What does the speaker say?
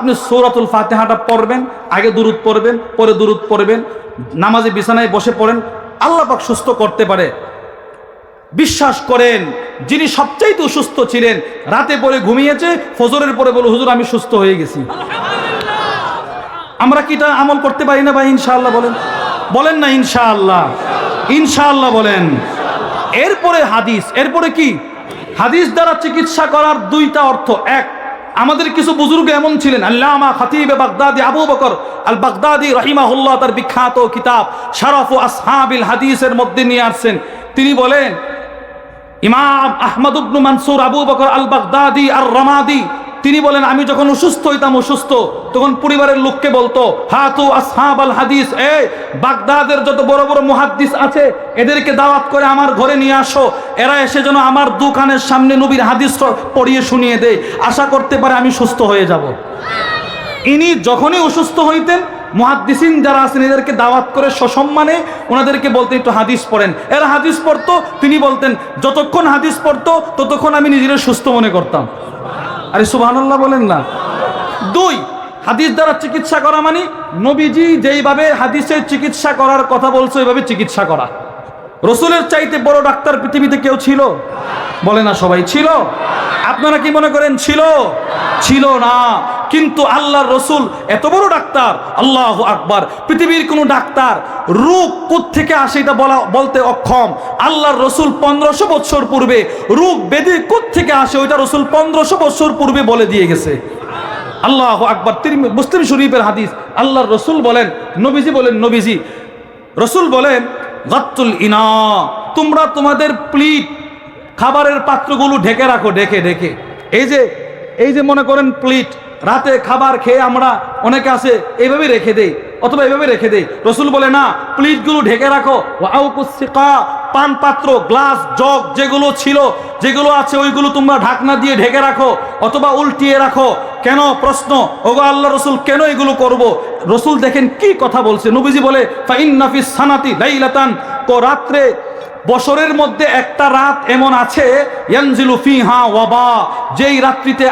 আপনি সৌরাতুল ফাতেহাটা পড়বেন, আগে দুরুদ পড়বেন, পরে দুরুদ পড়বেন, নামাজে বিছানায় বসে পড়েন, আল্লাহ পাক সুস্থ করতে পারে। বিশ্বাস করেন, যিনি সবচাইতে অসুস্থ ছিলেন, রাতে পরে ঘুমিয়েছে, ফজরের পরে বলে, হুজুর, আমি সুস্থ হয়ে গেছি। আমরা কি এটা আমল করতে পারি না ভাই, ইনশাআল্লাহ বলেন? বলেন না, ইনশাআল্লাহ। ইনশাআল্লাহ বলেন। এরপরে হাদিস, এরপরে কি? হাদিস দ্বারা চিকিৎসা করার দুইটা অর্থ। এক আমাদের কিছু বুজুর্গ এমন ছিলেন, আল্লামা খাতিবে বাগদাদি আবু বকর আল বাগদাদি রহিমাহুল্লাহ তার বিখ্যাত কিতাব শারফ ও আসহাবিল হাদিসের মধ্যে নিয়ে আসছেন। তিনি বলেন, ইমাম আহমদ উবনু মানসুর আবু বকর আল বাগদাদি আর রমাদি তিনি বলেন, আমি যখন অসুস্থ হইতাম, অসুস্থ, তখন পরিবারের লোককে বলতো, হাতু আসহাব আল হাদিস এ বাগদাদের যত বড় বড় মুহাদ্দিস আছে, এদেরকে দাওয়াত করে আমার ঘরে নিয়ে আসো। এরা এসে যেন আমার দোকানের সামনে নবীর হাদিস পড়িয়ে শুনিয়ে দেয়। আশা করতে পারে আমি সুস্থ হয়ে যাব। ইনি যখনই অসুস্থ হইতেন, মুহাদ্দিসিন যারা আছেন, এদেরকে দাওয়াত করে সসম্মানে ওনাদেরকে বলতেন, একটু হাদিস পড়েন। এরা হাদিস পড়তো, তিনি বলতেন, যতক্ষণ হাদিস পড়তো, ততক্ষণ আমি নিজের সুস্থ মনে করতাম। আরে সুবহানাল্লাহ বলেন না। দুই, হাদিস দ্বারা চিকিৎসা করা মানে নবীজি যেইভাবে হাদিসের চিকিৎসা করার কথা বলছে, ওইভাবে চিকিৎসা করা। রসুলের চাইতে বড় ডাক্তার পৃথিবীতে কেউ ছিল? বলে না সবাই ছিল? আপনারা কি মনে করেন ছিল? ছিল না। কিন্তু আল্লাহর রসুল এত বড় ডাক্তার, আল্লাহ আকবার। পৃথিবীর কোনো ডাক্তার রোগ থেকে আসে এটা বলা, বলতে অক্ষম। আল্লাহর রসুল পনেরোশো বছর পূর্বে রোগ বেদি থেকে আসে ওইটা রসুল পনেরোশো বছর পূর্বে বলে দিয়ে গেছে। আল্লাহ আকবর। মুসলিম শরীফের হাদিস, আল্লাহর রসুল বলেন, নবীজি বলেন, নবীজি, রসুল বলেন, গাত্তুল ইনা, তোমরা তোমাদের প্লিট খাবারের পাত্রগুলো ঢেকে রাখো, ঢেকে ঢেকে। এই যে এই যে মনে করেন প্লিট, রাতে খাবার খেয়ে আমরা অনেকে আছে এইভাবে রেখে দেই, অথবা এইভাবে রেখে দেই। রসুল বলে, না, প্লিটগুলো ঢেকে রাখো। পান পাত্র গ্লাস, জগ, যেগুলো ছিল, যেগুলো আছে, ওইগুলো তোমরা ঢাকনা দিয়ে ঢেকে রাখো, অথবা উল্টিয়ে রাখো। কেন? প্রশ্ন, ওগো আল্লাহ রসুল, কেন এগুলো করব? রসুল দেখেন কি কথা বলছে। নবীজি বলে ফাইন নাফিস সানাতি লাইলাতান। রাত্রে, বছরের মধ্যে একটা রাত এমন আছে, ইয়ানজিলু ফিহা ওয়াবা, যেই রাত্রিতে